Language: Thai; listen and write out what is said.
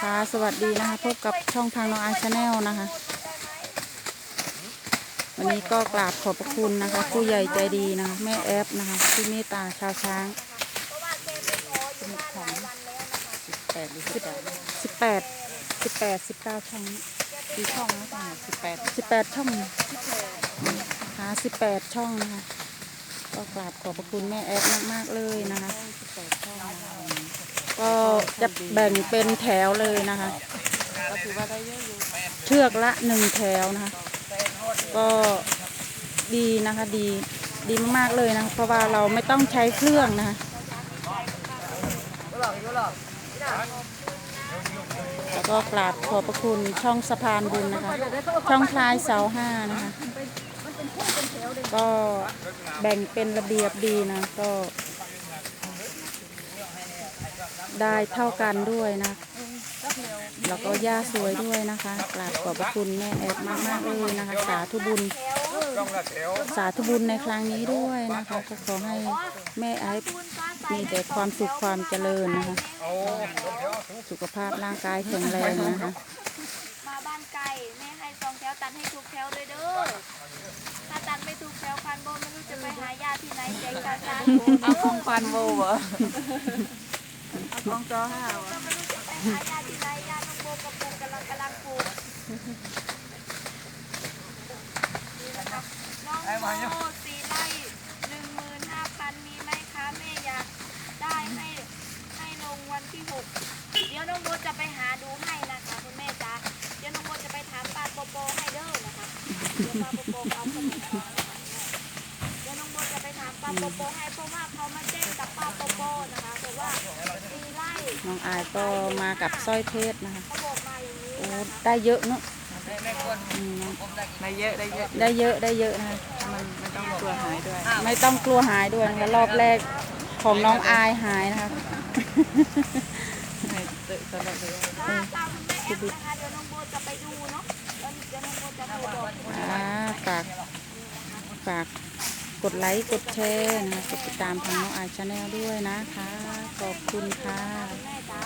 ค่ะสวัสดีนะคะ พบกับช่องทางน้องอาชาแนลนะคะ วันนี้ก็กราบขอบพระคุณนะคะ ผู้ใหญ่ใจดีนะคะแม่แอฟนะคะที่เมตตาชาวช้างแปดหรือสิบสิบแปดสิบแปดสิบเก้าช่องกี่ช่องนะสิบแปดสิบแปดช่องหาสิบแปดช่องนะคะก็กราบขอบพระคุณแม่แอฟมากๆเลยนะคะสิบแปดช่องนะคะก็ จะแบ่งเป็นแถวเลยนะคะ ก็ถือว่าได้เยอะอยู่เชือกละหนึ่งแถวนะคะ ก็ดีนะคะดีดีมากๆเลยนะคะเพราะว่าเราไม่ต้องใช้เครื่องนะคะแล้วก็กราบขอบพระคุณช่องสะพานบุญนะคะ ช่องคลายเสาห้านะคะ ก็แบ่งเป็นระเบียบดีนะก็ ได้เท่ากันด้วยนะ แล้วก็ย่าสวยด้วยนะคะกราบขอบพระคุณแม่แอดมากมากๆเลยนะคะ สาธุบุญ สาธุบุญในครั้งนี้ด้วยนะคะก็ขอให้แม่แอดมีแต่ความสุขความเจริญนะคะ สุขภาพร่างกายแข็งแรงนะคะ มาบ้านไก่แม่ให้ซองแถวตันให้ถูกแถวด้วยเด้อถ้าตันไม่ถูกแถวพันโบไม่รู้จะไปหาญาติที่ไหนใจกาชาเอากองปันโบเหรอเอา กองจอห้าเหรอก็ไม่รู้จะไปหาญาติที่ไหนญาติน้องโบกับปูกำลังกำลังปลูกนี่นะครับน้องโบสี่ไร่หนึ่งหมื่นห้าพันมีไหมคะแม่อยากได้ให้ให้ลงวันที่หกเดี๋ยวน้องโบจะไปหาดูให้นะคะคุณแม่จ๊ะเดี๋ยวน้องโบจะไปถามป้าโปโปให้เด้อนะคะเดี๋ยวป้าโปโปเอาขนมเดี๋ยวน้องโบจะไปถามป้าโปโปให้เพราะว่าเขามาแจ้งกับป้าโปโปนะคะบอกว่า น้องอายก็มากับสร้อยเพชรนะคะเขาบอกมาอย่างนี้โอ้ได้เยอะเนอะอืมได้เยอะได้เยอะได้เยอะได้เยอะนะคะ มันไม่ต้องกลัวหายด้วยไม่ต้องกลัวหายด้วยนะคะรอบแรกของน้องอายหายนะคะให้เตะตลอดเลยถ้าตามคุณแม่แอฟนะคะเดี๋ยวน้องโบจะไปดูเนาะแล้วเดี๋ยวน้องโบจะโทรบอกคุณแม่อ่าฝากฝาก กดไลค์กดแชร์นะคะกดติดตามทางน้องอายชาแนลด้วยนะคะ ขอบคุณค่ะแม่จ๊ะ